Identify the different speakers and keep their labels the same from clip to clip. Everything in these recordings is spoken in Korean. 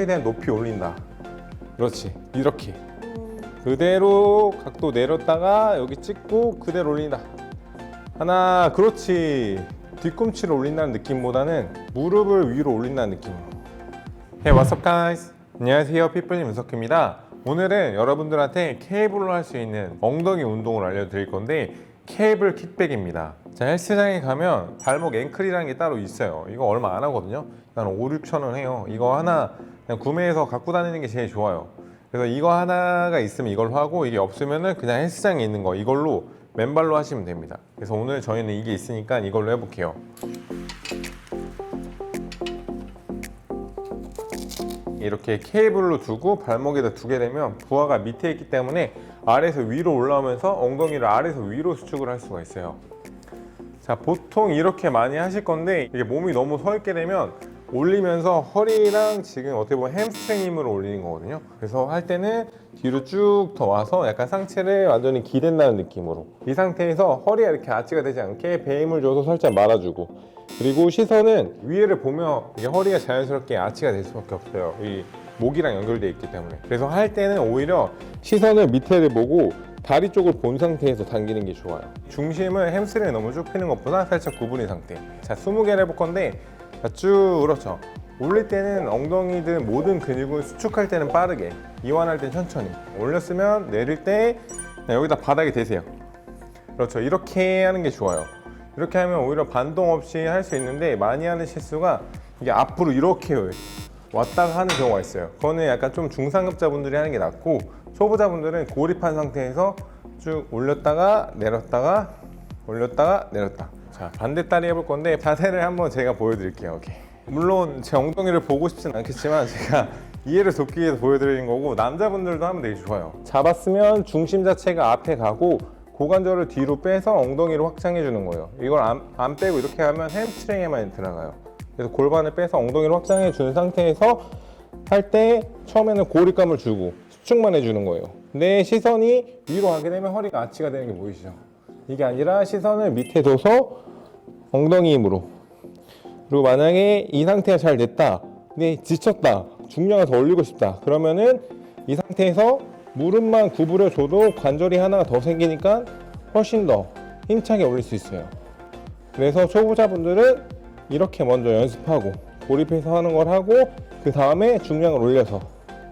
Speaker 1: 최대한 높이 올린다. 그렇지. 이렇게. 그대로 각도 내렸다가 여기 찍고 그대로 올린다. 하나, 그렇지. 뒤꿈치를 올린다는 느낌보다는 무릎을 위로 올린다는 느낌으로. Hey, what's up, guys? 안녕하세요, 피플님 윤석입니다. 오늘은 여러분들한테 케이블로 할 수 있는 엉덩이 운동을 알려드릴 건데 케이블 킥백입니다. 자, 헬스장에 가면 발목 앵클이라는 게 따로 있어요. 이거 얼마 안 하거든요. 한 5, 6천 원 해요. 이거 하나 그냥 구매해서 갖고 다니는 게 제일 좋아요. 그래서 이거 하나가 있으면 이걸로 하고 이게 없으면은 그냥 헬스장에 있는 거 이걸로 맨발로 하시면 됩니다. 그래서 오늘 저희는 이게 있으니까 이걸로 해볼게요. 이렇게 케이블로 두고 발목에다 두게 되면 부하가 밑에 있기 때문에 아래에서 위로 올라오면서 엉덩이를 아래에서 위로 수축을 할 수가 있어요. 자, 보통 이렇게 많이 하실 건데 이게 몸이 너무 서 있게 되면 올리면서 허리랑 지금 어떻게 보면 햄스트링 힘으로 올리는 거거든요. 그래서 할 때는 뒤로 쭉 더 와서 약간 상체를 완전히 기댄다는 느낌으로 이 상태에서 허리가 이렇게 아치가 되지 않게 배 힘을 줘서 살짝 말아주고 그리고 시선은 위에를 보면 이게 허리가 자연스럽게 아치가 될 수밖에 없어요. 이 목이랑 연결되어 있기 때문에 그래서 할 때는 오히려 시선을 밑에를 보고 다리 쪽을 본 상태에서 당기는 게 좋아요. 중심을 햄스트링을 너무 쭉 펴는 것보다 살짝 구부린 상태. 자, 20개를 해볼 건데 자, 쭉 그렇죠. 올릴 때는 엉덩이든 모든 근육을 수축할 때는 빠르게, 이완할 땐 천천히. 올렸으면 내릴 때 여기다 바닥에 대세요. 그렇죠. 이렇게 하는 게 좋아요. 이렇게 하면 오히려 반동 없이 할 수 있는데 많이 하는 실수가 이게 앞으로 이렇게 왔다가 하는 경우가 있어요. 그거는 약간 좀 중상급자분들이 하는 게 낫고 초보자분들은 고립한 상태에서 쭉 올렸다가 내렸다가 올렸다가 내렸다. 자 반대 다리 해볼 건데 자세를 한번 제가 보여드릴게요. 오케이. 물론 제 엉덩이를 보고 싶진 않겠지만 제가 이해를 돕기 위해서 보여드리는 거고 남자분들도 하면 되게 좋아요. 잡았으면 중심 자체가 앞에 가고 고관절을 뒤로 빼서 엉덩이를 확장해 주는 거예요. 이걸 안, 안 빼고 이렇게 하면 햄스트링에만 들어가요. 그래서 골반을 빼서 엉덩이를 확장해 준 상태에서 할 때 처음에는 고립감을 주고 수축만 해주는 거예요. 내 시선이 위로 가게 되면 허리가 아치가 되는 게 보이시죠? 이게 아니라 시선을 밑에 둬서 엉덩이 힘으로. 그리고 만약에 이 상태가 잘 됐다 근데 지쳤다 중량을 더 올리고 싶다 그러면은 이 상태에서 무릎만 구부려 줘도 관절이 하나가 더 생기니까 훨씬 더 힘차게 올릴 수 있어요. 그래서 초보자분들은 이렇게 먼저 연습하고 고립해서 하는 걸 하고 그 다음에 중량을 올려서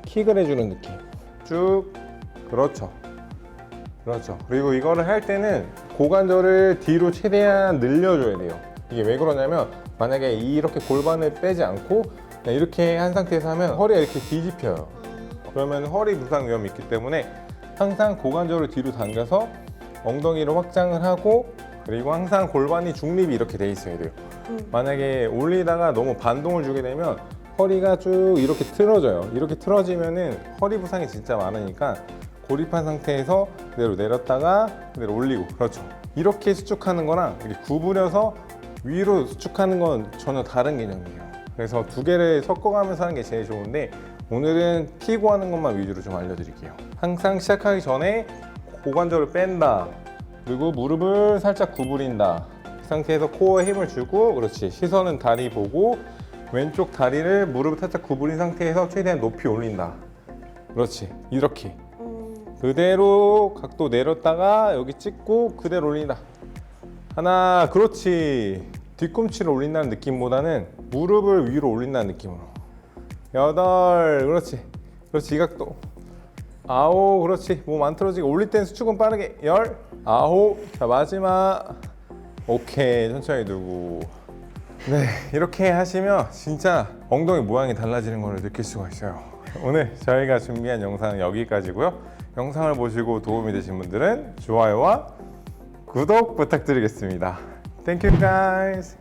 Speaker 1: 킥을 해주는 느낌. 쭉. 그렇죠. 그렇죠. 그리고 이거를 할 때는 고관절을 뒤로 최대한 늘려줘야 돼요. 이게 왜 그러냐면 만약에 이렇게 골반을 빼지 않고 이렇게 한 상태에서 하면 허리가 이렇게 뒤집혀요. 그러면 허리 부상 위험이 있기 때문에 항상 고관절을 뒤로 당겨서 엉덩이를 확장을 하고 그리고 항상 골반이 중립이 이렇게 돼 있어야 돼요. 만약에 올리다가 너무 반동을 주게 되면 허리가 쭉 이렇게 틀어져요. 이렇게 틀어지면은 허리 부상이 진짜 많으니까 고립한 상태에서 그대로 내렸다가 그대로 올리고 그렇죠. 이렇게 수축하는 거랑 이렇게 구부려서 위로 수축하는 건 전혀 다른 개념이에요. 그래서 두 개를 섞어가면서 하는 게 제일 좋은데 오늘은 피고 하는 것만 위주로 좀 알려드릴게요. 항상 시작하기 전에 고관절을 뺀다. 그리고 무릎을 살짝 구부린다. 그 상태에서 코어에 힘을 주고 그렇지. 시선은 다리 보고 왼쪽 다리를 무릎을 살짝 구부린 상태에서 최대한 높이 올린다. 그렇지. 이렇게. 그대로 각도 내렸다가 여기 찍고 그대로 올린다. 하나, 그렇지. 뒤꿈치를 올린다는 느낌보다는 무릎을 위로 올린다는 느낌으로. 여덟, 그렇지. 그렇지, 이 각도. 아홉, 그렇지. 몸 안 틀어지게 올릴 땐 수축은 빠르게. 열, 아홉. 자, 마지막. 오케이, 천천히 두고. 네, 이렇게 하시면 진짜 엉덩이 모양이 달라지는 걸 느낄 수가 있어요. 오늘 저희가 준비한 영상은 여기까지고요. 영상을 보시고 도움이 되신 분들은 좋아요와 구독 부탁드리겠습니다. Thank you guys.